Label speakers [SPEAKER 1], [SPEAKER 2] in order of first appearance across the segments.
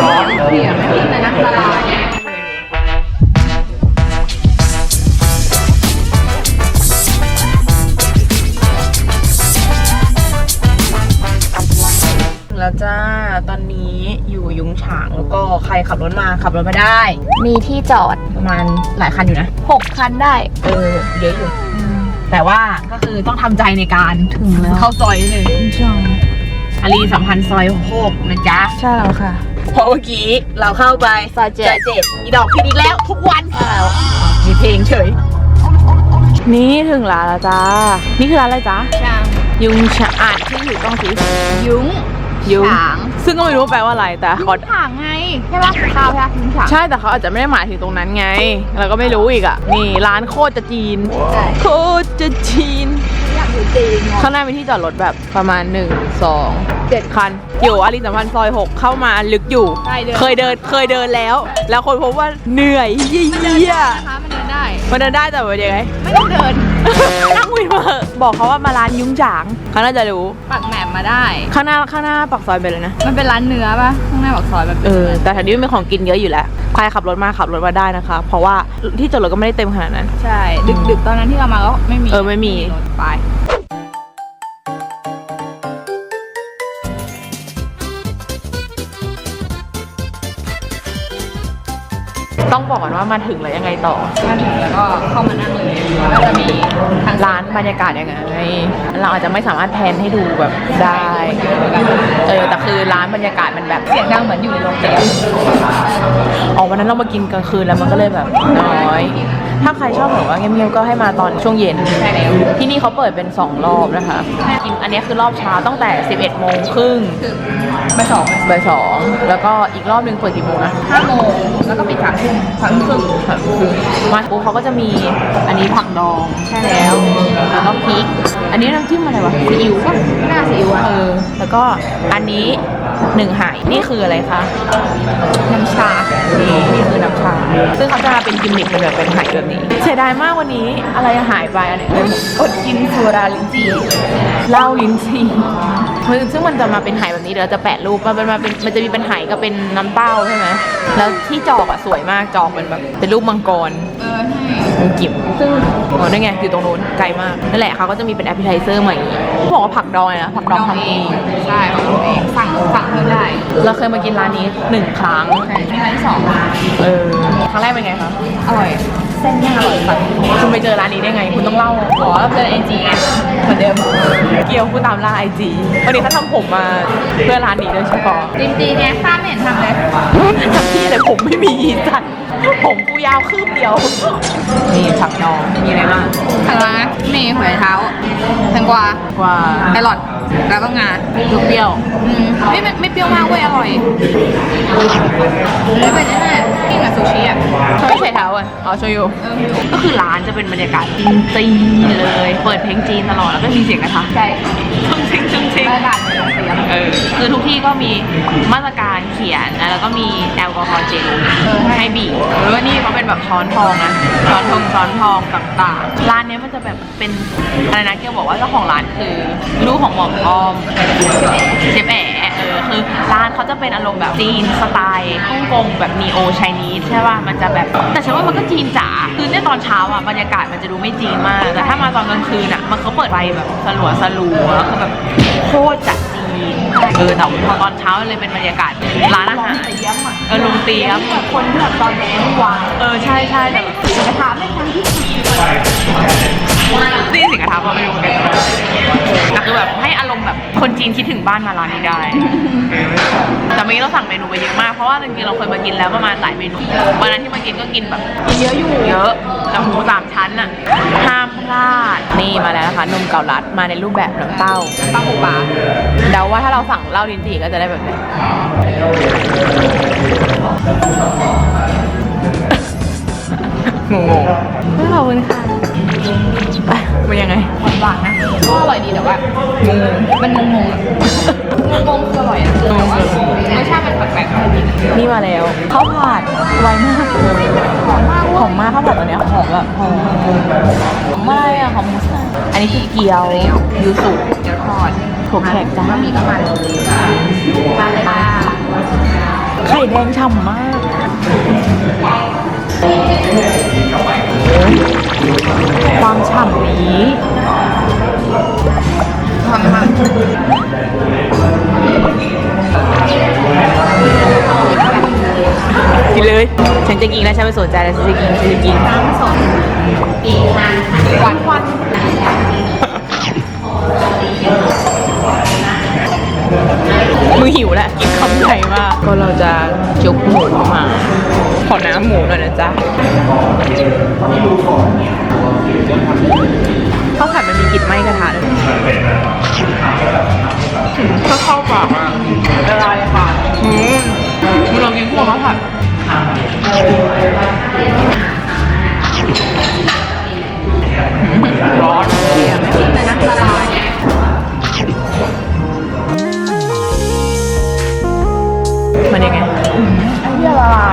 [SPEAKER 1] ร้อนเปียกไม่กินเลยนะละลาย
[SPEAKER 2] แล้วจ้า ตอนนี้อยู่ยุ้งฉางแล้วก็ใครขับรถมาขับรถมาได้
[SPEAKER 1] มีที่จอด
[SPEAKER 2] ประมาณหลายคันอยู่นะ
[SPEAKER 1] 6 คันได้
[SPEAKER 2] เออ เยอะอยู่ แต่ว่าก็คือต้องทำใจในการ
[SPEAKER 1] ถึงแล้ว
[SPEAKER 2] เข้าซอยนิดนึง
[SPEAKER 1] ใช่
[SPEAKER 2] อารีสัมพันธ์ซอยหกนะจ๊ะ
[SPEAKER 1] ใช่แล้วค่ะ
[SPEAKER 2] เพราะเมื่อกี้เราเข้าไป
[SPEAKER 1] ซอยเจ็ด
[SPEAKER 2] เจ็ดอีดอกผิดอีกแล้วทุกวัน
[SPEAKER 1] ใช่แล้ว
[SPEAKER 2] มีเพลงเฉย
[SPEAKER 1] นี่ถึงร้านแล้วจ้า นี่คือร้านอะไรจ้า
[SPEAKER 2] ช่าง
[SPEAKER 1] ยุงฉางอ่านที่อยู่ต้องสิ
[SPEAKER 2] ยุ้ง
[SPEAKER 1] ยุง
[SPEAKER 2] ฉาง
[SPEAKER 1] ซึ่งก็ไม่รู้แปลว่าอะไรแต่
[SPEAKER 2] ยุ้
[SPEAKER 1] เขา
[SPEAKER 2] งฉางไงใช่ปะข้าวใช่ปะยุ้งฉาง
[SPEAKER 1] ใช่แต่เขาอาจจะไม่ได้หมายถึงตรงนั้นไงเราก็ไม่รู้อีกอะนี่ร้านโคตรจะจีน
[SPEAKER 2] ใช่
[SPEAKER 1] โคตรจะจีน
[SPEAKER 2] อยากดูจีนไง
[SPEAKER 1] ข้างหน้ามีที่จอดรถแบบประมาณ 1 2 7 คัน อยู่อารีสัมพันธ์ซอย 6 เข้ามาลึกอยู่
[SPEAKER 2] ใช่เดิน
[SPEAKER 1] เคยเดินเคยเดินแล้ว แล้วคนพบว่าเหนื่อยเยี่ย
[SPEAKER 2] นะคะมันเดิน ได้
[SPEAKER 1] มันเดินได้แต่ว่ายังไง
[SPEAKER 2] ไม่ต้องเดิน
[SPEAKER 1] นั่งวินมาเถอะบอกเขาว่ามาร้านยุ้งฉางเขาน่าจะรู้
[SPEAKER 2] ปักแหมมมาได้
[SPEAKER 1] ข้างหน้าข้างหน้าปากซอยไปเลยนะ
[SPEAKER 2] มันเป็นร้านเนื้อปะข้างหน้าปากซอยมันเป็น
[SPEAKER 1] เออแต่แถวนี้มีของกินเยอะอยู่แล้วใครขับรถมาขับรถมาได้นะคะ เพราะว่าที่จอดรถก็ไม่ได้เต็มขนาดนั้น
[SPEAKER 2] ใช่ ดึกดึกๆตอนนั้นที่เรามาก็ไม่มี
[SPEAKER 1] เออไม่มี
[SPEAKER 2] รถไป
[SPEAKER 1] กก่อนว่ามาถึงแล้วยังไงต่อ
[SPEAKER 2] มาถึงแล้วก็เข้ามานั่งเลยก็จะมีทาง
[SPEAKER 1] ร้านบรรยากาศยังไง เราอาจจะไม่สามารถแพนให้ดูแบบได้ เออแต่คือร้านบรรยากาศมันแบบ
[SPEAKER 2] เสียงดังเหมือนอยู่ในโรงแรม
[SPEAKER 1] อ๋อวันนั้นเรามากินกลางคืนแล้วมันก็เลยแบบน้อย ถ้าใครชอบแบบว่าเงียบๆก็ให้มาตอนช่วงเย็น
[SPEAKER 2] ใช่แล้ว
[SPEAKER 1] ที่นี่เขาเปิดเป็น 2 รอบนะคะกินอันนี้คือรอบเช้าตั้งแต่ 11โมงครึ่ง
[SPEAKER 2] ถึงไปสอง
[SPEAKER 1] บ่ายสองแล้วก็อีกรอบหนึ่งเปิดกี่โมงนะ
[SPEAKER 2] ห้าโมงแล้วก็ปิดสามทุ่มสามทุ่มครึ่ง
[SPEAKER 1] สามทุ่มมาปุ๊บเขาก็จะมีอันนี้ผักดองใช่แล้วแล้วก็พริก อันนี้น้ำจิ้มอะไรวะซีอิ๊วป่ะ
[SPEAKER 2] หน้าซีอิ๊วอะ
[SPEAKER 1] เออ แล้วก็อันนี้หนึ่งหายนี่คืออะไรคะ
[SPEAKER 2] น้ำชา
[SPEAKER 1] นี่นี่คือน้ำชา ซึ่งเขาจะมาเป็นกิมมิคเป็นแบบเป็นไหายแบบนี้เสียดายมากวันนี้อะไรหายไปอันไหนเลยอดกินสุราลิ้นจี่เหล้าลิ้นจี่มันซึ่งมันจะมาเป็นไหายแบบนี้เดี๋ยวเราจะแปะรูปมันเป็นมาเป็นมันจะมีเป็นไหายกับเป็นน้ำเต้าใช่ไหมแล้วที่จอกอะสวยมากจอกเป็นแบบเป็นรูปมังกร
[SPEAKER 2] เออใช่
[SPEAKER 1] มันกิบซึ่งอ๋อนั่นไงอยู่ตรงนู้นไกลมากนั่นแหละเขาก็จะมีเป็นแอปเปิลไทเซอร์ใหม่เขาบอกว่าผักดองเลยนะผักดองทำเอง
[SPEAKER 2] ใช่ของเราเองสั่งสั่งเพิ่มได้
[SPEAKER 1] เราเคยมากินร้านนี้หนึ่งครั้ง
[SPEAKER 2] ใช่นี่ร้านที่สอง
[SPEAKER 1] เออครั้งแรกเป็นไงคะ
[SPEAKER 2] อร่อยเส้นย่างอร่อยสัตว์
[SPEAKER 1] คุณไปเจอร้านนี้ได้ไง คุณต้องเล่า
[SPEAKER 2] ขอรับเลยไอจีไงเหมือนเดิม
[SPEAKER 1] เกี่ยวคุณตามล่าไอจีวันนี้เขาทำผมมาเพื่อร้านนี้โดยเฉพาะ
[SPEAKER 2] จริงๆเนี่ยข้ามไม่เห็นทำเลย
[SPEAKER 1] ทำที่อะไรผมไม่มีจัด ผมกูยาวคืบเดียว นี่ผักดองมีอะไรบ้าง
[SPEAKER 2] ทางร้านมีหัวไชเท้าแตงกวา
[SPEAKER 1] ว่า
[SPEAKER 2] แครอทแล้วก็งา
[SPEAKER 1] เปรี้ยว
[SPEAKER 2] อืมไม่ไม่ไม่เปรี้ยวมากเว้ยอร่อยเลยเป็นแน่ๆกินกับ ซูชิอะ
[SPEAKER 1] ๆเขาไม่ใส่เท้าอะอ๋อโชยุ
[SPEAKER 2] เออ
[SPEAKER 1] ก็คือร้านจะเป็นบรรยากาศจีนๆเลย เปิดเพลงจีนตลอดแล้วก็มีเสียงกระทะ
[SPEAKER 2] ใช่
[SPEAKER 1] ชุ่งชิงชุ่งชิง
[SPEAKER 2] บรรยากาศเหมือนเสียง
[SPEAKER 1] เออคือทุกที่ก็มีมาตรการเขียนนะแล้วก็มีแอลกอฮอล์เจลให้บีบเออนี่เขาเป็นแบบช้อนทองนะช้อนทองช้อนทองต่างๆร้านเนี้ยมันจะแบบเป็นอะไรนะเกียวบอกว่าเจ้าของร้านคือลูกของหม่อมอ้อมเชฟแอ๋เออคือร้านเขาจะเป็นอารมณ์แบบจีนสไตล์ฮ่องกงแบบนีโอไชนีสใช่ป่ะมันจะแบบ แต่ฉันว่ามันก็จีนจ๋าคือเนี่ยตอนเช้าอะบรรยากาศมันจะดูไม่จีนมาก แต่ถ้ามาตอนกลางคืนอะมันเขาเปิดไฟแบบสลัวสลัวๆคือแบบโคตรจัดจีนเออแต่พอตอนเช้าเลยเป็นบรรยากาศร้านอาหารเออลุงเตียม
[SPEAKER 2] คนที่แบบตอนแรกไม่วาง
[SPEAKER 1] เออใช่ใช่แต่
[SPEAKER 2] กระทะไม่ทันที่
[SPEAKER 1] นี่สิงกระทะพอไม่รู้เหมือนกันแต่คือแบบให้อารมณ์แบบคนจีนคิดถึงบ้านมาร้านนี้ได้ แต่เมื่อกี้เราสั่งเมนูไปเยอะมาก เพราะว่าจริงๆเราเคยมากินแล้วประมาณหลายเมนู วันนั้นที่มากินก็กินแบบเยอะอยู่เยอะแต่หมูสามชั้นอะห้ามพลาด นี่มาแล้วนะคะนมเกาลัดมาในรูปแบบน้ำเต้า
[SPEAKER 2] ปลาหูปลา
[SPEAKER 1] เดาว่าถ้าเราสั่งเหล้าลิ้นจี่ก็จะได้แบบนี้งงๆขอบคุณค่ะไป มันยังไง
[SPEAKER 2] หวานหวานๆนะก็อร่อยดีแต่ว่าง
[SPEAKER 1] ง
[SPEAKER 2] มันงงๆอะงงๆคืออร่อยอะแต่ว่ารสชาติมันแปลกๆจริง
[SPEAKER 1] นี่มาแล้วข้าวผัดไวมาก
[SPEAKER 2] ๆหอมมากเว้
[SPEAKER 1] หอมมากข้าวผัดตัวเนี้ยหอมแบบหอมหอมอะไรอะหอมหมูสับอันนี้คือเกี๊ยวยูสุ
[SPEAKER 2] เดี๋ยวทอด
[SPEAKER 1] ถั่วแขกจ้า
[SPEAKER 2] มีน้ำมันมาเลยค่ะ
[SPEAKER 1] ไข่แดงฉ่ำมาก ความฉ่ำนี้
[SPEAKER 2] ทอดมัน
[SPEAKER 1] กินเลย ฉันจะกินแล้วฉันไม่สนใจแล้วฉันจะกินฉันจะกิน
[SPEAKER 2] น้ำสดปีมันควันควัน
[SPEAKER 1] มือหิวแล้วกินคำใหญ่ กก็เราจะจุกหมูมา ขอน้ำหมูหน่อยนะจ๊ะข้าวผัดมันมีกลิ่นไหม้กระทะด้วยถ้าเข้าปากอะละลายในปากอืมมึงลองกินพวกข้าวผัด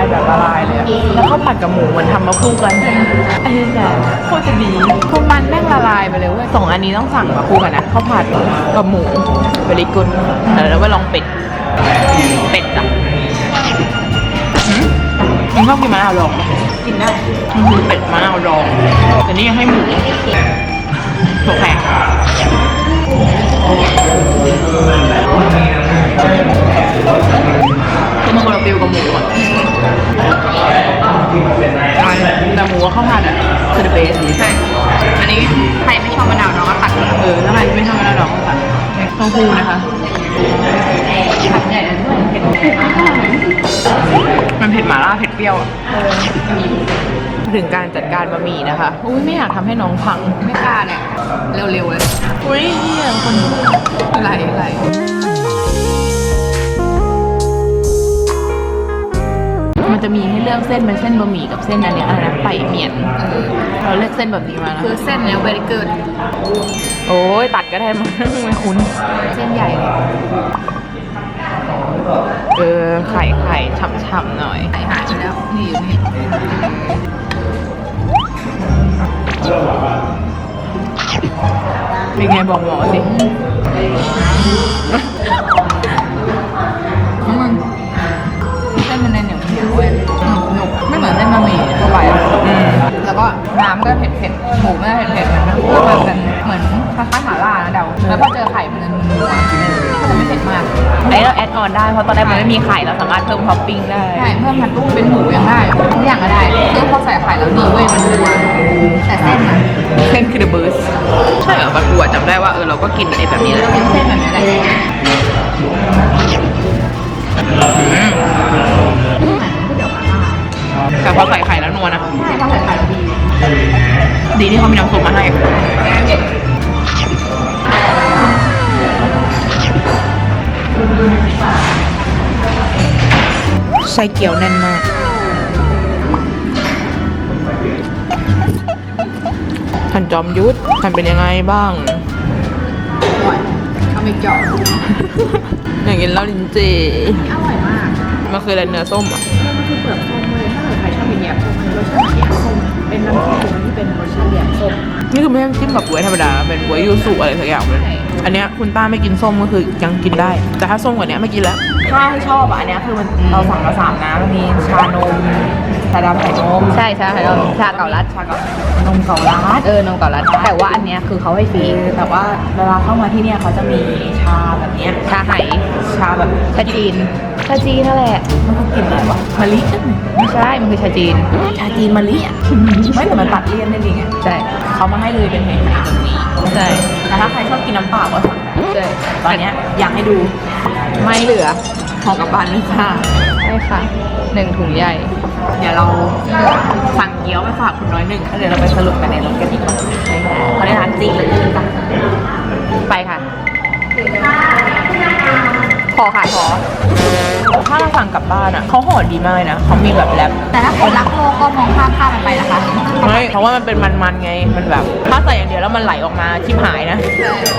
[SPEAKER 1] า
[SPEAKER 2] ย
[SPEAKER 1] แบบละลายเลยอะแล้วข้าวผัดกับหมูมันทำมาคู่กันไอ้เนี่ยโคตรจะดีพวกมันแม่งละลายไปเลยเว้ยสองอันนี้ต้องสั่งมาคู่กันนะข้าวผัดกับหมูเบริกุนเดี๋ยวเราไปลองเป็ดเป็ดอะหืมมึงชอบกินมะนาวดองปะ
[SPEAKER 2] กินได้
[SPEAKER 1] มันคือเป็ดมะนาวดองแต่นี่ยังให้หมูถั่วแขกคือ มันคนละฟิลกับหมูอะแต่หมูกับข้าวผัดอะคือ the best
[SPEAKER 2] ใช่ อันนี้ใครไม่ชอบมะนาวน้องก็ตัดเลย
[SPEAKER 1] เออถ้าใครไม่ชอบมะนาวดองก็ตัดเต้าหู้นะคะ
[SPEAKER 2] ผัดใหญ่เลยด้วยเผ็ด
[SPEAKER 1] มันเผ็ดหม่าล่าเผ็ดเปรี้ยวอะถึงการจัดการบะหมี่นะคะอุ้ยไม่อยากทำให้น้องพัง
[SPEAKER 2] ไม่กล้าเนี่ยเร็วๆเลย
[SPEAKER 1] อุ้ยเฮียคน
[SPEAKER 2] ไหลไหล
[SPEAKER 1] มัน จะมีให้เลือกเส้นเป็นเส้นบะหมี่กับเส้นอันเนี้ยอะไรนะไปเมียนเราเลือกเส้นแบบนี้มานะ
[SPEAKER 2] คือเส้นเนี้ยเวริเกิด
[SPEAKER 1] โอ้ยตัดก็ได้มั้งไม่คุ้น
[SPEAKER 2] เส้นใหญ่เลย
[SPEAKER 1] เออไข่ไข่ฉ่ำๆหน่อย
[SPEAKER 2] ไข่หายไปแล้วนี่อยู่นี่
[SPEAKER 1] เป็นไงบอกหมอสิ
[SPEAKER 2] น้ำก็เผ็ดเผ็ดหมูไม่ได้เผ็ดเผ็ดเหมือนมันแบบเหมือนคล้ายๆหม่าล่านะเดาแล้วพอเจอไข่มันจะนัวๆก็จะไม่เผ็ดมาก
[SPEAKER 1] อันนี้เราแอดออนได้เพราะตอนแรกมันไม่มีไข่เราสามารถเพิ่มท็อปปิ้งได้
[SPEAKER 2] ใช่เพิ่มผัดกุ้งเป็นหมูยังได้ทุกอย่างก็ได้คือพอใส่ไข่แล้วดีเว้ยมันนัวแต่เส้นอะ
[SPEAKER 1] เส้นคือ the burst ใช่เหรอปลาทูจำได้ว่าเออเราก็กินไอ้แบบนี้แหละ
[SPEAKER 2] เป็นเส้นแบบนี้แหละ
[SPEAKER 1] แต่พอใส่ไข่แล้วนัวนะ
[SPEAKER 2] ใช่พอใส่ไข่แล้ว ดี
[SPEAKER 1] ดีที่เขามีน้ำซุปมาให้ไส้เกี๊ยวแน่นมาก ท่านจอมยุทธท่านเป็นยังไงบ้าง
[SPEAKER 2] อร่อยเอาไปเจาะ
[SPEAKER 1] อย่างกินเหล้าลิ้นจี่
[SPEAKER 2] อร่อยมาก
[SPEAKER 1] มันคืออะไรเนื้อส้มอะ
[SPEAKER 2] มันคือเปลือกส้มเลยถ้าเกิดใครชอบกินแยมส้มรสชาติแยมส้ม เป็นน้ำจิ้มที่เป็นรสชาติแบบส้ม
[SPEAKER 1] นี่คือไม่ใช่จิ้มกับบวยธรรมดา เป็นบวยยูสุอะไรสักอย่างเลย
[SPEAKER 2] ใช่
[SPEAKER 1] อันเนี้ยคุณป้าไม่กินส้มก็คือยังกินได้ แต่ถ้าส้มกว่านี้ไม่กินแล้ว ถ้าให้ชอบอะอันเนี้ยคือมันเราสั่งมาสามน้ำมันมีชานมชาดำใส่นม
[SPEAKER 2] ใช่ใช่ค่ะชาเก่ารัดชาเก่าน
[SPEAKER 1] มเกาลัด
[SPEAKER 2] เออนมเก่ารัดแต่ว่าอันเนี้ยคือเขาให้ฟรี
[SPEAKER 1] แต่ว่าเวลาเข้ามาที่เนี่ยเขาจะมีชาแบบเนี้ย
[SPEAKER 2] ชาไห
[SPEAKER 1] ชาแบบ
[SPEAKER 2] ชาจีนชาจีนนั่นแหละ
[SPEAKER 1] มันก็กลินอะไรวะมะลิเอ้ย
[SPEAKER 2] ไม่ใช่มันคือชาจีน
[SPEAKER 1] ชาจีนมะลิอะไม่แต่มันตัดเลี่ยนได้ดีไง
[SPEAKER 2] ใช่
[SPEAKER 1] เขามาให้เลยเป็นไหๆแบบนี้
[SPEAKER 2] ใช่
[SPEAKER 1] แต่ถ้าใครชอบกินน้ำเปล่าก็สั่งได้
[SPEAKER 2] ใช่
[SPEAKER 1] ตอนเนี้ยอยากให้ดู
[SPEAKER 2] ไม่เหลือ
[SPEAKER 1] ห่อกลับบ้านด้วยจ้า
[SPEAKER 2] ใช่ค่ะหนึ่งถุงใหญ่
[SPEAKER 1] เดี๋ยวเราสั่งเกี๊ยวไปฝากคุณน้อยหนึ่งแล้วเดี๋ยวเราไปสรุปกันในรถกันดีกว่าใช่ค่ะเขาได้ร้านจีนเลยจ้ะ
[SPEAKER 2] ไปค่ะ ขอค่ะขอ
[SPEAKER 1] ถ้าเราสั่งกลับบ้านอะเขาห่อดีมากเลยนะเขามีแบบแรป
[SPEAKER 2] แต่ถ้าคนรักโลกก็มองข้ามข้ามมันไปนะคะ
[SPEAKER 1] ไม่เพราะว่ามันเป็นมันๆไงมันแบบ ถ้าใส่อย่างเดียวแล้วมันไหลออกมาชิบหายนะ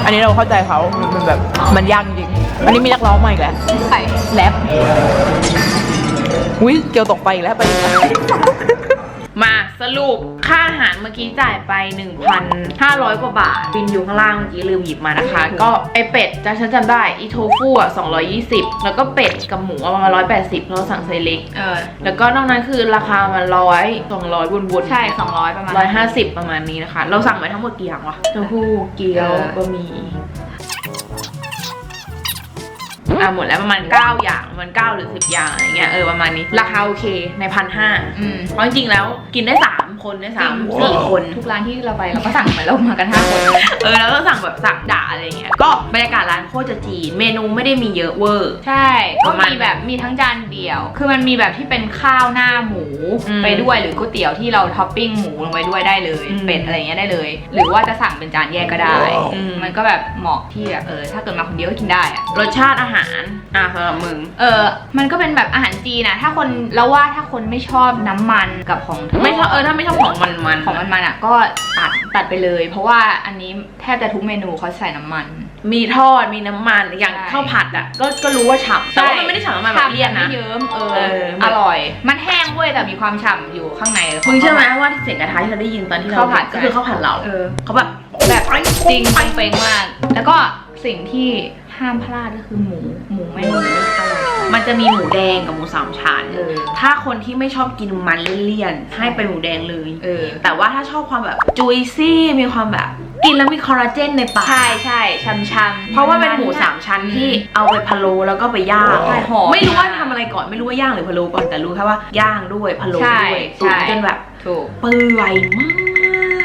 [SPEAKER 1] อันนี้เราเข้าใจเขามันแบบมันยากจริงอันนี้มีนักร้องมาอีกแล้ว
[SPEAKER 2] ไข่
[SPEAKER 1] แรปอุ้ยเกียวตกไปอีกแล้วไปอีกแล้ว มาสรุปค่าอาหารเมื่อกี้จ่ายไป 1,500 กว่าบาทบินอยู่ข้างล่างเมื่อกี้ลืมหยิบมานะคะ ก็ไอเป็ดจำฉันจำได้อีโทฟูอะ220 แล้วก็เป็ดกับหมูประมาณ180เราสั่งไซส์เล็ก
[SPEAKER 2] เออ
[SPEAKER 1] แล้วก็นอกนั้นคือราคามันร้อยสองร้อยบนๆ
[SPEAKER 2] ใช่ 200 ประมาณ
[SPEAKER 1] ร้อยห้าสิบประมาณนี้นะคะ เราสั่งไปทั้งหมดกี่อย่างวะเต้าหู้เกี๊ยว
[SPEAKER 2] เออ
[SPEAKER 1] บะหมี่ อะหมดแล้วประมาณ 9 อย่างประมัน9หรือ 10 อย่างอะไรเงี้ยเออประมาณนี้ราคาโอเคในพันห้า
[SPEAKER 2] อืม
[SPEAKER 1] เพราะจริงๆแล้วกินได้ 3 คนได้สาม
[SPEAKER 2] จริง
[SPEAKER 1] สี่คน
[SPEAKER 2] ทุกร้านที่เราไปเราก็สั่งเหมือนเรามากันห้าคน
[SPEAKER 1] เออแล้วก็สั่งแบบสั่งด่าอะไรเงี้ยก็บรรยากาศร้านโคตรจะจีน เมนูไม่ได้มีเยอะเวอร์
[SPEAKER 2] ใช่
[SPEAKER 1] ป
[SPEAKER 2] ก็
[SPEAKER 1] ระมาณ
[SPEAKER 2] มีแบบมีทั้งจานเดียว คือมันมีแบบที่เป็นข้าวหน้าหมู
[SPEAKER 1] อืม
[SPEAKER 2] ไปด้วยหรือก๋วยเตี๋ยวที่เราท็อปปิ้งหมูลงไปด้วยได้เลย
[SPEAKER 1] อืม
[SPEAKER 2] เป็ดอะไรเงี้ยได้เลย หรือว่าจะสั่งเป็นจานแยกก็ได้
[SPEAKER 1] อืม
[SPEAKER 2] มันก็แบบเหมาะที่แบบเออถ้าเกิดมาคนเดียวก็กินได้อะ
[SPEAKER 1] รสชาติอาหารอะสำหรับมึง
[SPEAKER 2] เออมันก็เป็นแบบอาหารจีนนะถ้าคนแล้วว่าถ้าคนไม่ชอบน้ำมันกับของทด
[SPEAKER 1] ไม่ชอบเออถ้าไม่ชอบของมันมันๆ
[SPEAKER 2] ของมันมันๆอะก็ตัดตัดไปเลย เพราะว่าอันนี้แทบจะทุกเมนูเขาใส่น้ำมัน
[SPEAKER 1] มีทอดมีน้ำมันอย่าง
[SPEAKER 2] ใช่
[SPEAKER 1] ข้าวผัดอะก็ก็รู้ว่าฉ่ำแต่ว่ามันไม่ได้ฉ่ำน้ำมันแบบเลี่ยนนะ
[SPEAKER 2] ไม่เยิ้มเอ
[SPEAKER 1] เอ
[SPEAKER 2] อ
[SPEAKER 1] อ
[SPEAKER 2] อร่อย มันแห้งเว้ยแต่มีความฉ่ำอยู่ข้างใน
[SPEAKER 1] มึงเชื่อไหมว่าเสียงกระทะที่เราได้ยินตอนที่เรา
[SPEAKER 2] ข้าวผัด
[SPEAKER 1] ก็คือข้าวผัดเรา
[SPEAKER 2] เออ
[SPEAKER 1] เขาแบบ
[SPEAKER 2] แบบ
[SPEAKER 1] ไป
[SPEAKER 2] จริง
[SPEAKER 1] ไป
[SPEAKER 2] เป้งๆมาก แล้วก็สิ่งที่ ห้ามพลาดก็คือหมูหมูไม่หมูอร่อย
[SPEAKER 1] มันจะมีหมูแดงกับหมูสามชั้น
[SPEAKER 2] เออ
[SPEAKER 1] ถ้าคนที่ไม่ชอบกินมันเลี่ยนๆให้เป็นหมูแดงเลย
[SPEAKER 2] เออ
[SPEAKER 1] แต่ว่าถ้าชอบความแบบจุยซี่มีความแบบกินแล้วมีคอลลาเจนในปาก
[SPEAKER 2] ใช่ใช่ช้ำๆ
[SPEAKER 1] เพราะว่าเป็นหมูสามชั้นที่เอาไปพะโล้แล้วก็ไปย่าง
[SPEAKER 2] ใช่หอม
[SPEAKER 1] ไม่รู้ว่าทำอะไรก่อนไม่รู้ว่าย่างหรือพะโล้ก่อนแต่รู้แค่ว่าย่างด้วยพะโล้
[SPEAKER 2] ใช่
[SPEAKER 1] ด้วย
[SPEAKER 2] ใช่
[SPEAKER 1] ตุ๋นจนแบบ
[SPEAKER 2] ถูก
[SPEAKER 1] เปื่อยมาก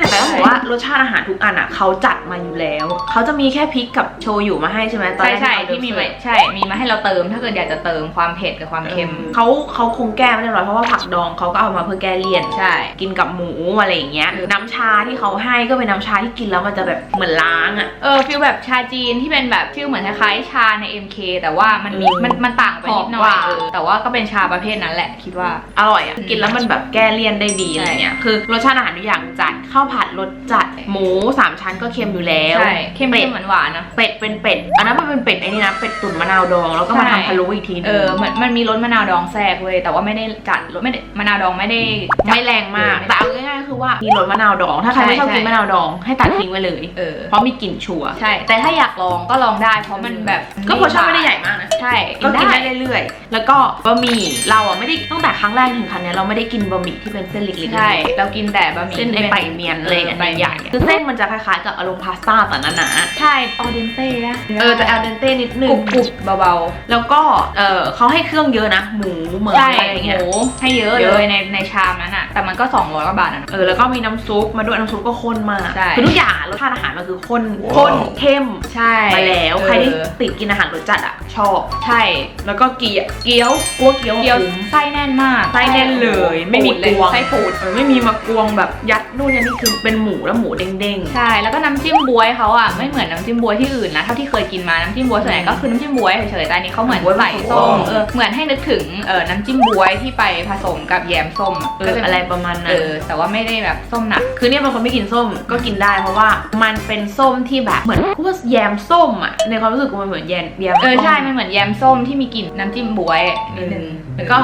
[SPEAKER 1] แต่ต้องบอกว่ารสชาติอาหารทุกอันอะเขาจัดมาอยู่แล้วเขาจะมีแค่พริกกับโชยุมาให้ใช่ไหมตอน
[SPEAKER 2] ใช่
[SPEAKER 1] แรก
[SPEAKER 2] ใช่
[SPEAKER 1] เรา
[SPEAKER 2] ที่มี
[SPEAKER 1] เสิ
[SPEAKER 2] มา
[SPEAKER 1] ร์ฟ
[SPEAKER 2] ใช่มีมาให้เราเติม ถ้าเกิดอยากจะเติมความเผ็ดกับความเค็ม
[SPEAKER 1] เขาเขาคงแก้ไม่เรียบร้อยเพราะว่าผักดองเขาก็เอามาเพื่อแก้เลี่ยน
[SPEAKER 2] ใช่
[SPEAKER 1] กินกับหมูอะไรอย่างเงี้ย
[SPEAKER 2] เออ
[SPEAKER 1] น้ำชาที่เขาให้ก็เป็นน้ำชาที่กินแล้วมันจะแบบเหมือนล้างอะ
[SPEAKER 2] เออฟิลแบบชาจีนที่เป็นแบบฟิลเหมือนคล้ายๆชาใน MK แต่ว่ามันมี
[SPEAKER 1] เออ
[SPEAKER 2] มันมันต่างไปนิดหน่
[SPEAKER 1] หอมก
[SPEAKER 2] อย
[SPEAKER 1] ว่า
[SPEAKER 2] เออแต่ว่าก็เป็นชาประเภทนั้นแหละคิดว่า
[SPEAKER 1] อร่อยอะ
[SPEAKER 2] อืม
[SPEAKER 1] กินแล้วมันแบบแก้เลี่ยนได้ดี
[SPEAKER 2] ใช่
[SPEAKER 1] อะไรเงี้ย คือรสชาติอาหารทุกอย่างจัดข้าวผัดรสจัด หมูสามชั้นก็เค็มอยู่แล้ว
[SPEAKER 2] ใช่เข้ม
[SPEAKER 1] เป็
[SPEAKER 2] เข้
[SPEAKER 1] ด
[SPEAKER 2] มหวานหวานๆนะ
[SPEAKER 1] เป็ดเป็นเป็ดอันนั้นมันเป็นเป็ดไอ้นี่นะเป็ดตุ๋นมะนาวดองแล้วก็มา
[SPEAKER 2] ใช่
[SPEAKER 1] ทำพะโล้อีกทีนึง
[SPEAKER 2] เออเหมือนมันมีรสมะนาวดองแทรกเว้ยแต่ว่าไม่ได้จัดรสไม่ได้มะนาวดองไม่ได้จัด
[SPEAKER 1] ไม่แรงมาก
[SPEAKER 2] เออ
[SPEAKER 1] แต่เอาง่ายๆคือว่ามีรสมะนาวดอง ถ้าใครไม่ชอบ
[SPEAKER 2] ใช่
[SPEAKER 1] กินมะนาวดองให้ตัดทิ้งไว้เลย
[SPEAKER 2] เออ
[SPEAKER 1] เพราะมีกลิ่นชัวร์
[SPEAKER 2] ใช่ แต่ถ้าอยากลองก็ลองได้ เพราะมันแบบ
[SPEAKER 1] ก็เพราะช่องไม่ได้ใหญ่มากนะ
[SPEAKER 2] ใช่
[SPEAKER 1] ก็กินได้เรื่อยๆ แล้วก็บะหมี่เราอะไม่ได้ตั้งแต่ครั้งแรกถึงครั้งเนี้ยเราไม่ได้กินบะหมี่ที่เป็นเส้นเล็กๆ
[SPEAKER 2] ใช่เรากินแต่บะหมี่
[SPEAKER 1] เส้นไอไปเมียนอะไรอย่าง
[SPEAKER 2] ไป
[SPEAKER 1] เงี้ยใหญ่ๆคือเส้นมันจะคล้ายๆกับอารมณ์พาสต้าแต่หนา
[SPEAKER 2] ใช่ออเดนเต้อะ
[SPEAKER 1] ๆเออจะแอลเดนเต้นิดนึ
[SPEAKER 2] ก
[SPEAKER 1] ง
[SPEAKER 2] รุบกรุบเบา
[SPEAKER 1] แล้วก็เออเขาให้เครื่องเยอะนะ หมูเหมือ
[SPEAKER 2] ๆ
[SPEAKER 1] น
[SPEAKER 2] ใช่
[SPEAKER 1] อะไรอย่าง
[SPEAKER 2] ห
[SPEAKER 1] เงี้ย
[SPEAKER 2] มูให้เยอะ
[SPEAKER 1] เย
[SPEAKER 2] เล
[SPEAKER 1] อะ
[SPEAKER 2] ยในในชามนั้นอะแต่มันก็ 200กว่าบาทอะนะ
[SPEAKER 1] เออแล้วก็มีน้ำซุปมาด้วยน้ำซุปก็ข้นมาก
[SPEAKER 2] ใช่
[SPEAKER 1] คือทุกอย่างรสชาติอาหารมันคือข้นข้นเข้ม
[SPEAKER 2] ใช่
[SPEAKER 1] มาแล้ว
[SPEAKER 2] เออ
[SPEAKER 1] ใครที่ติดกินอาหารรสจัดอะชอบ
[SPEAKER 2] ใช่
[SPEAKER 1] แล้วก็เกี๊ยวเกี๊ยวกัวเกี๊ยว
[SPEAKER 2] เกี๊ยว
[SPEAKER 1] คุ้ม
[SPEAKER 2] ไส้แน่นมาก
[SPEAKER 1] ไส้แน่นเลย ไม่มี
[SPEAKER 2] ปูดเลย
[SPEAKER 1] กวง
[SPEAKER 2] ไส้ปูด
[SPEAKER 1] เออไม่มีมากวงแบบยัดนู่นยัดนี่คือเป็นหมูแล้วหมูเด้ง
[SPEAKER 2] ใช่ แล้วก็น้ำจิ้มบวยเขาอะไม่เหมือนน้ำจิ้มบวยที่อื่นนะเท่าที่เคยกินมาน้ำจิ้มบวยส่วนใหญ่ก็คือน้ำจิ้มบวยเฉยๆแต่อันนี้เขาเหมือนใส่ส้มเออเหมือนให้นึกถึงเออน้ำจิ้มบวยที่ไปผสมกับแยมส้มอะ
[SPEAKER 1] ๆเอ
[SPEAKER 2] ก็
[SPEAKER 1] อ
[SPEAKER 2] จะ
[SPEAKER 1] อะไรประมาณ
[SPEAKER 2] เอ
[SPEAKER 1] นั้น
[SPEAKER 2] อแต่ว่าไม่ได้แบบส้มหนัก
[SPEAKER 1] คือเนี่ยเป็นคนไม่กินส้มก็กินได้เพราะว่ามันเป็นส้มที่แบบเหมือนพวกแยมส้มอะในความรู้สึกกูมันเหมือนแยมแยม
[SPEAKER 2] เออ
[SPEAKER 1] ส้ม
[SPEAKER 2] ใช่มันเหมือนแยมส้มที่มีกลิ่นน้ำจิ้มบวยนิดนึง
[SPEAKER 1] แล้วก็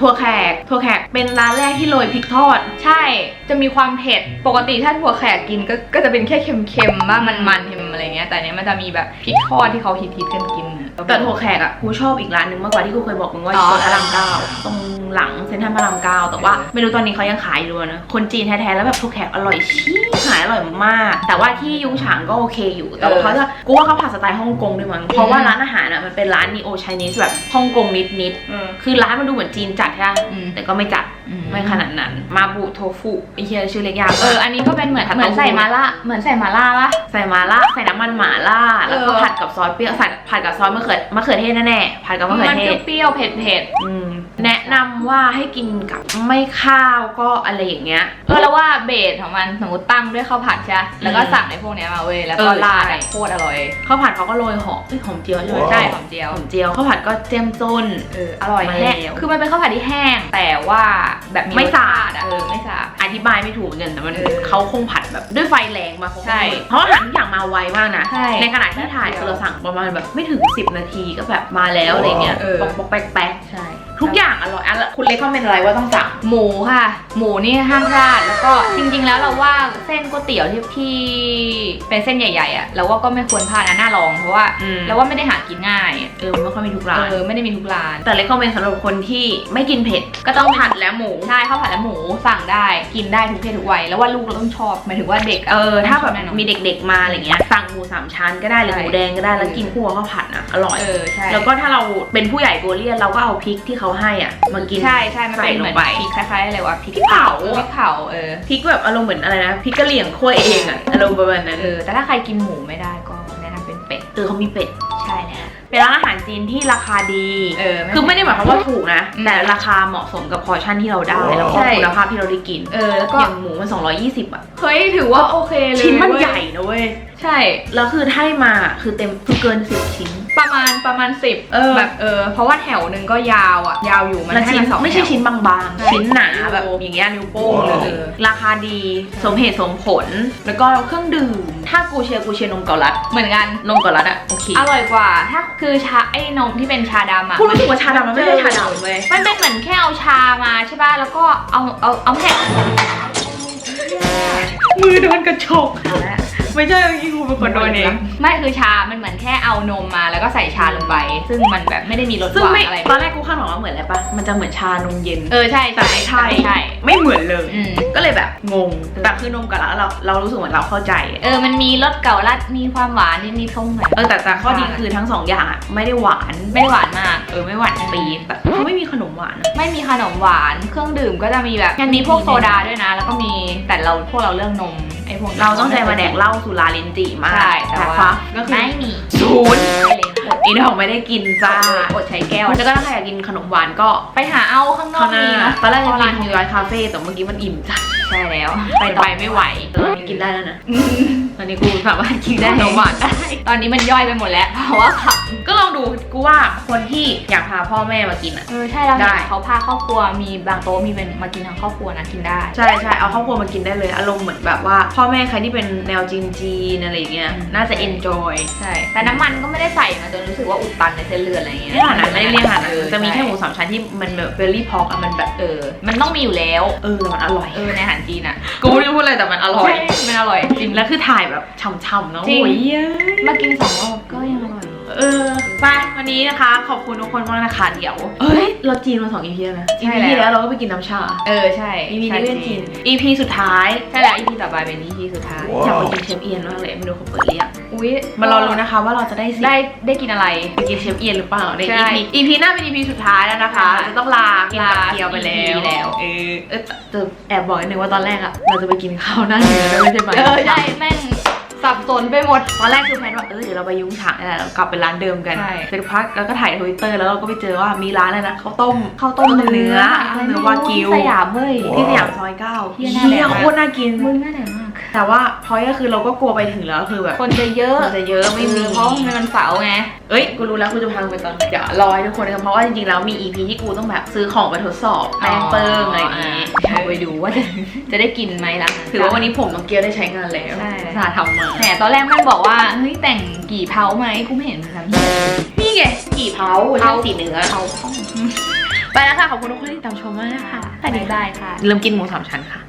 [SPEAKER 1] ถั่วแขกถั่วแขกเป็นร้านแรกที่โรยพริกทอด
[SPEAKER 2] ใช่จะมีความเผ็ดปกติถ้าถั่วแขกกินก็ก็จะเป็นแค่เค็มๆบ้างมันๆเค็มอะไรเงี้ยแต่อันเนี้ยมันจะมีแบบพริกทอดที่เขาฮิตๆกันกินอะ
[SPEAKER 1] แต่ถั่วแขกอะกูชอบอีกร้านหนึ่งมากกว่าที่กูเคยบอกมึงว่าอ
[SPEAKER 2] อ๋
[SPEAKER 1] ยู่
[SPEAKER 2] อ
[SPEAKER 1] ตรงพระรามเก้าตรงหลังเซ็นทรัลพระรามเก้าแต่ว่า
[SPEAKER 2] เออ
[SPEAKER 1] ไม่รู้ตอนนี้เขายังขายอยู่นะคนจีนแท้ๆแล้วแบบถั่วแขกอร่อยชี้หายอร่อยมากแต่ว่าที่ยุ้งฉางก็โอเคอยู่ แต่ว่าเขาจะกูว่าเขาผัดสไตล์ฮ่องกงด้วยมั้งเพราะว่าร้านอาหารอะมันเป็นร้านนีโอไชนีสแบบฮ่องกงนิดๆคือร้านมันดูเหมือนจีนจัดใช่ไหม
[SPEAKER 2] อืม
[SPEAKER 1] แต่ก็ไม่จัด
[SPEAKER 2] อืม
[SPEAKER 1] ไม่ขนาดนั้น มาบุโทฟุไอเฮียชื่อเล็กยาก
[SPEAKER 2] เอออันนี้ก็เป็นเหมือน
[SPEAKER 1] ผัด
[SPEAKER 2] เหมือน
[SPEAKER 1] เต้าหู้
[SPEAKER 2] ใส่มาล่าเหมือนใส่มาล่าปะ
[SPEAKER 1] ใส่มาล่าใส่น้ำมันหม่าล่า แล้วก็
[SPEAKER 2] เออ
[SPEAKER 1] ผัดกับซอสเปรี้ยวใส่ผัดกับซอสมะเขือมะเขือเทศแน่ๆผัดกับมะเขือ
[SPEAKER 2] มัน
[SPEAKER 1] เทศ
[SPEAKER 2] เปรี้ยวๆเผ็ด
[SPEAKER 1] อืม แนะนำว่าให้กินกับไม่ข้าวก็อะไรอย่างเงี้ย
[SPEAKER 2] ๆเออแล้วว่าเบสของมันสมมติตั้งด้วยข้าวผัดใช่ปะแล้วก็
[SPEAKER 1] อืม
[SPEAKER 2] สั่งไอ้พวกเนี้ยมาเว้ยแล้วก็
[SPEAKER 1] เออ
[SPEAKER 2] ราด
[SPEAKER 1] ใช่
[SPEAKER 2] อะโคตรอร่อย
[SPEAKER 1] ข้าวผัดเขาก็โรยหอมเอ้ยหอมเจียวใช่ไหม
[SPEAKER 2] ใช่หอมเจียว
[SPEAKER 1] หอมเจียวข้าวผัดก็เจ้มจน
[SPEAKER 2] เอออร่อย
[SPEAKER 1] มา
[SPEAKER 2] แห้ง
[SPEAKER 1] แล้ว
[SPEAKER 2] คือมันเป็นข้าวผัดที่แห้ง แต่ว่าแบบ
[SPEAKER 1] ไม่สาด
[SPEAKER 2] รสชติอะเออไม่สาด
[SPEAKER 1] อธิบายไม่ถูกเหมือนกันแต่มัน
[SPEAKER 2] เออ
[SPEAKER 1] เขาคงผัดแบบด้วยไฟแรงมาเขาคง
[SPEAKER 2] ใช่
[SPEAKER 1] เพราะอาหารทุกอย่างมาไวมากนะ
[SPEAKER 2] ใช่
[SPEAKER 1] ขณะที่ถ่ายคือเราสั่งประมาณแบบไม่ถึง 10 นาทีก็แบบมาแล้วอะไรเงี้ย
[SPEAKER 2] เออ
[SPEAKER 1] ปอกปอกแป๊กแป๊ก
[SPEAKER 2] ใช่
[SPEAKER 1] ทุทุกอย่างอร่อยอะแล้วคุณเล็กคอมเมนต์อะไรว่าต้องสั่ง
[SPEAKER 2] หมูค่ะ หมูนี่ห้ามพลาดแล้วก็จริง ๆ แล้วเราว่าเส้นก๋วยเตี๋ยวที่ที่เป็นเส้นใหญ่ๆอะเราว่าก็ไม่ควรพลาดนะน่าลองเพราะว่า
[SPEAKER 1] อืม
[SPEAKER 2] เราว่าไม่ได้หากินง่าย
[SPEAKER 1] เออมันไม่ค่อยมีทุกร้าน
[SPEAKER 2] เออไม่ได้มีทุกร้าน
[SPEAKER 1] แต่เล็กคอมเมนต์สำหรับคนที่ไม่กินเผ็ดก็ต้องผัดและหมู
[SPEAKER 2] ใช่ข้าวผัดและหมูสั่งได้กินได้ทุกเพศทุกวัยแล้วว่าลูกเราต้องชอบหมายถึงว่าเด็ก
[SPEAKER 1] เออถ้าแบบ
[SPEAKER 2] น่นอน
[SPEAKER 1] มีเด็กๆมาอะไรเงี้ยสั่งหมูสามชั้นก็ได้หรือ
[SPEAKER 2] ใช่
[SPEAKER 1] หมูแดงก็ได้แล้วกินคู่กับข้าวผัดนะอร่อย
[SPEAKER 2] เออใช่
[SPEAKER 1] แล้วก็ถ้าเราเป็นผู้ใหญ่ตัวเลี่ยนเราก็เอาพริกที่เขาให้อะมากิน
[SPEAKER 2] ใช่ใช่มันเป็น
[SPEAKER 1] ใส่
[SPEAKER 2] เห
[SPEAKER 1] ล
[SPEAKER 2] มืองน
[SPEAKER 1] ไป
[SPEAKER 2] พริกคล้ายๆอะไรวะพริก
[SPEAKER 1] พริกเผา
[SPEAKER 2] พริกเผาเออ
[SPEAKER 1] พริกแบบอารมณ์เหมือนอะไรนะพริกกะเหรี่ยงคั่วเองอะอารมณ์ประมาณนั้น
[SPEAKER 2] เออแต่ถ้าใครกินหมูไม่ได้ก็แนะนำเป็นเป็ด
[SPEAKER 1] เออเขามีเป็ด
[SPEAKER 2] ใช่แล้ว
[SPEAKER 1] เป็นร้านอาหารจีนที่ราคาดี
[SPEAKER 2] เออ
[SPEAKER 1] คือไม่ได้หมายความว่าถูกนะ
[SPEAKER 2] อืม
[SPEAKER 1] แต่ราคาเหมาะสมกับพอร์ชั่นที่เราได้แล้วก็
[SPEAKER 2] ใช่
[SPEAKER 1] คุณภาพที่เราได้กิน
[SPEAKER 2] เออแล้วก็
[SPEAKER 1] อย่างหมูมัน 220อะ
[SPEAKER 2] เฮ้ยถือว่าโอเคเลย
[SPEAKER 1] ชิ้นมัน
[SPEAKER 2] เว้ย
[SPEAKER 1] ใหญ่นะเว้ย
[SPEAKER 2] ใช่
[SPEAKER 1] แล้วคือให้มาคือเต็มคือเกิน10ชิ้น
[SPEAKER 2] ประมาณประมาณสิบ
[SPEAKER 1] เออ
[SPEAKER 2] แบบเออเพราะว่าแถวหนึ่งก็ยาวอะ ยาวอยู่มัน
[SPEAKER 1] แล้ว
[SPEAKER 2] ให้
[SPEAKER 1] ชิ้น
[SPEAKER 2] มาสอง
[SPEAKER 1] ไม่ใช่
[SPEAKER 2] แถว
[SPEAKER 1] ชิ้นบางๆ
[SPEAKER 2] ใช่
[SPEAKER 1] ชิ้นหนาแบบ
[SPEAKER 2] โอ้
[SPEAKER 1] อย่างเงี้ยนิ้วโป้งเลย
[SPEAKER 2] เออ
[SPEAKER 1] ราคาดีสมเหตุสมผล แล้วก็เครื่องดื่ม ถ้ากูเชียร์กูเชียร์นมเกาลัด
[SPEAKER 2] เหมือนกัน
[SPEAKER 1] นมเกาลัดอะโอเค
[SPEAKER 2] อร่อยกว่า ถ้าคือชาไอ้นมที่เป็นชาดำอะ
[SPEAKER 1] กูรู้สึกว่าชาดำมันไม่ใช่ชาดำเว้ย
[SPEAKER 2] มันเป็นเหมือนแค่เอาชามาใช่ป่ะ แล้วก็เอาเอาเอาแผ่น
[SPEAKER 1] มือโดนกระชก ไม่ใช่ที่กูเป็นคนโดนเอง
[SPEAKER 2] ไม่คือชา มันเหมือนแค่เอานมมาแล้วก็ใส่ชาลงไป ซึ่งมันแบบไม่ได้มีรส
[SPEAKER 1] ซึ่
[SPEAKER 2] ห
[SPEAKER 1] ง
[SPEAKER 2] วาน
[SPEAKER 1] ไม่
[SPEAKER 2] อะไร
[SPEAKER 1] ตอนแรกกูคาดหวังว่าเหมือนอะไรปะมันจะเหมือนชานมเย็น
[SPEAKER 2] เออใช่
[SPEAKER 1] แต่ไม่ใช่
[SPEAKER 2] ใช่
[SPEAKER 1] ไม่เหมือนเลย
[SPEAKER 2] อืม
[SPEAKER 1] ก็เลยแบบงง แต่คือนมกับเราเราเรารู้สึกเหมือนเราเข้าใจ
[SPEAKER 2] เออ มันมีรสเก่าลัด มีความหวานนิดๆเข้ามา
[SPEAKER 1] เออแต่แต่ข้อดีคือทั้งสองอย่างอะไม่ได้หวาน
[SPEAKER 2] ไม่ได้หวานมาก
[SPEAKER 1] เออไม่หวานปีดแต่เขาไม่มีขนมหวานอะ
[SPEAKER 2] ไม่มีขนมหวาน เครื่องดื่มก็จะมีแบบมีพวกโซดาด้วยนะ แล้วก็มี แต่เราพวกเราเลือกนม ไอ้พวกนี้
[SPEAKER 1] เราต้องใจมาแดกเหล้าสุราลินจิมาก
[SPEAKER 2] ใช่แต่ว่า
[SPEAKER 1] ฟ้ก็คือ
[SPEAKER 2] ไม่มี
[SPEAKER 1] ศูนย์
[SPEAKER 2] ไม่เลยอด
[SPEAKER 1] อีดอกไม่ได้กินจ้า
[SPEAKER 2] อดใช้แก้ว
[SPEAKER 1] แล้วก็ถ้าใครอยากกินขนมหวานก็
[SPEAKER 2] ไปหาเอาข้างนอ
[SPEAKER 1] ข้ากงหน้า
[SPEAKER 2] มีเนาะ
[SPEAKER 1] ตอนแรกจะกิ
[SPEAKER 2] ร้านน
[SPEAKER 1] ทองย้อยคาเฟ่แต่เมื่อกี้มันอิ่มจัด
[SPEAKER 2] ใช่แล้ว
[SPEAKER 1] ไป
[SPEAKER 2] ต่อ
[SPEAKER 1] ไปไม่ไหวตอนนี้กินได้แล้วนะ
[SPEAKER 2] อืม
[SPEAKER 1] ตอนนี้กูสามารถกินได้
[SPEAKER 2] ได้
[SPEAKER 1] ขนมหวานได้
[SPEAKER 2] ตอนนี้มันย่อยไปหมดแล้ว เพราะว่าขับ
[SPEAKER 1] ก็ลองดูกูว่าคนที่อยากพาพ่อแม่มากินอะ
[SPEAKER 2] เออใช่เรา
[SPEAKER 1] ได้
[SPEAKER 2] เห็นเขาพาครอบครัวมีบางโต๊ะมีเป็นมากินทั้งครอบครัวนะกินได้
[SPEAKER 1] ใช่ใช่เอาครอบครัวมากินได้เลยอารมณ์เหมือนแบบว่าพ่อแม่ใครที่เป็นแนวจีนจีนๆอะไรอย่างเงี้ย
[SPEAKER 2] อืม
[SPEAKER 1] น่าจะ enjoy
[SPEAKER 2] ใช่ แต่น้ำมันก็ไม่ได้ใส่มาจนรู้สึกว่าอุดตันในเส้นเลือดอะไรอย่างเงี้ย
[SPEAKER 1] ไม่ขนาดนั้นไม่ได้เรียกขนาดนั้น
[SPEAKER 2] เออ
[SPEAKER 1] จะมีแค่หมู
[SPEAKER 2] ใช่
[SPEAKER 1] สามชั้นที่มันแบบเบลลี่พอกอะมันแบบ
[SPEAKER 2] เออ มันต้องมีอยู่แล้ว
[SPEAKER 1] เออแต่มันอร่อย
[SPEAKER 2] เออในอาหารจีนอะ
[SPEAKER 1] กูไม่รู้พูดอะไรแต่มันอร่อย
[SPEAKER 2] ใช่มันอร่อยจริง
[SPEAKER 1] แล้วคือถ่ายแบบช่ำๆเนอะ
[SPEAKER 2] จริง
[SPEAKER 1] โอ้ยเย้ย
[SPEAKER 2] มากินสองรอบก็ยังอร่อย
[SPEAKER 1] เออไปวันนี้นะคะ ขอบคุณทุกคนมากนะคะ เดี๋ยวเอ้ยเราจีนมาสอง EP แล้วนะ
[SPEAKER 2] ใช่
[SPEAKER 1] EP
[SPEAKER 2] แล้ว
[SPEAKER 1] ที่แล้วเราก็ไปกินน้ำชา
[SPEAKER 2] เออใช่
[SPEAKER 1] EP นี้
[SPEAKER 2] ใช่
[SPEAKER 1] เป็นจีน EP สุดท้าย
[SPEAKER 2] ใช่แล้ว EP ต่อไปเป็น EP สุดท้าย
[SPEAKER 1] อยากไปกินเชฟเอียนมากเลยไม่รู้เขาเปิดหรือยัง
[SPEAKER 2] อุ้ย
[SPEAKER 1] มารอรู้นะคะว่าเราจะได้สิทธิ์
[SPEAKER 2] ได้ได้กินอะไร
[SPEAKER 1] ไปกินเชฟเอียนหรือเปล่าใน
[SPEAKER 2] ใช่
[SPEAKER 1] EP EP หน้าเป็น EP สุดท้ายแล้วนะคะ
[SPEAKER 2] ใช่
[SPEAKER 1] จะต้องลากินกับเกียวไปแล้
[SPEAKER 2] EP
[SPEAKER 1] ว
[SPEAKER 2] แล้ว
[SPEAKER 1] เออเออแต่แอบบอกนิดนึงว่าตอนแรกอะเราจะไปกินข้าวหน้าเนื้อด้วยไม่ใช่ไหม
[SPEAKER 2] เออใช่แม่ง สับสนไปหมด
[SPEAKER 1] ตอนแรกคือแพลนว่า เออเดี๋ยวเราไปยุ้งฉางนี่แหละเรากลับไปร้านเดิมกัน
[SPEAKER 2] ใช่
[SPEAKER 1] สักพักแล้วก็ถ่ายทวิตเตอร์แล้วเราก็ไปเจอว่ามีร้านอะไรนะข้าวต้ม
[SPEAKER 2] ข้าวต้ม
[SPEAKER 1] เนื้อ
[SPEAKER 2] อะไร
[SPEAKER 1] เนื้
[SPEAKER 2] ไม่
[SPEAKER 1] อ
[SPEAKER 2] รู้
[SPEAKER 1] วากิว
[SPEAKER 2] ที่สยามเว้ย
[SPEAKER 1] ที่สยามซอยเก้า
[SPEAKER 2] เหี้ยน่า
[SPEAKER 1] เฮีย
[SPEAKER 2] แดกมาก
[SPEAKER 1] โคตรน่ากิน
[SPEAKER 2] มึงน่าแดกมาก
[SPEAKER 1] แต่ว่าพอยก็คือเราก็กลัวไปถึงแล้วคือแบบ
[SPEAKER 2] คนจะเยอะ
[SPEAKER 1] คนจะเยอะไม่มี
[SPEAKER 2] เพราะมันเป็นวันเสาร์ไง
[SPEAKER 1] เอ้ยกูรู้แล้วกูจะพามึงไปตอนไหนเดี๋ยวรอให้ทุกคนกันเพราะว่าจริงๆแล้วมี EP ที่กูต้องแบบซื้อของไปทดสอบแป้งเปิ้งอะไรอย่างงี้
[SPEAKER 2] เอาไปดูว่าจะจะได้กินไหมล่ะ
[SPEAKER 1] ถือว่าวันนี้ผมน้องเกียวได้ใช้งานแล้ว
[SPEAKER 2] ใช่
[SPEAKER 1] สาห์ทำมา
[SPEAKER 2] แหมตอนแรกแม่งบอกว่าเฮ้ยแต่งกี่เผาไหมกูไม่เห็นทำที่
[SPEAKER 1] นี่ไงกี่เผา
[SPEAKER 2] เผา
[SPEAKER 1] ช่างสีเนื้อ
[SPEAKER 2] เผา
[SPEAKER 1] ไปแล้วค่ะขอบคุณทุกคนที่ติดตามชมมากนะคะ
[SPEAKER 2] บ๊ายบายค่ะ
[SPEAKER 1] เริ่มกินหมูสามชั้นค่ะ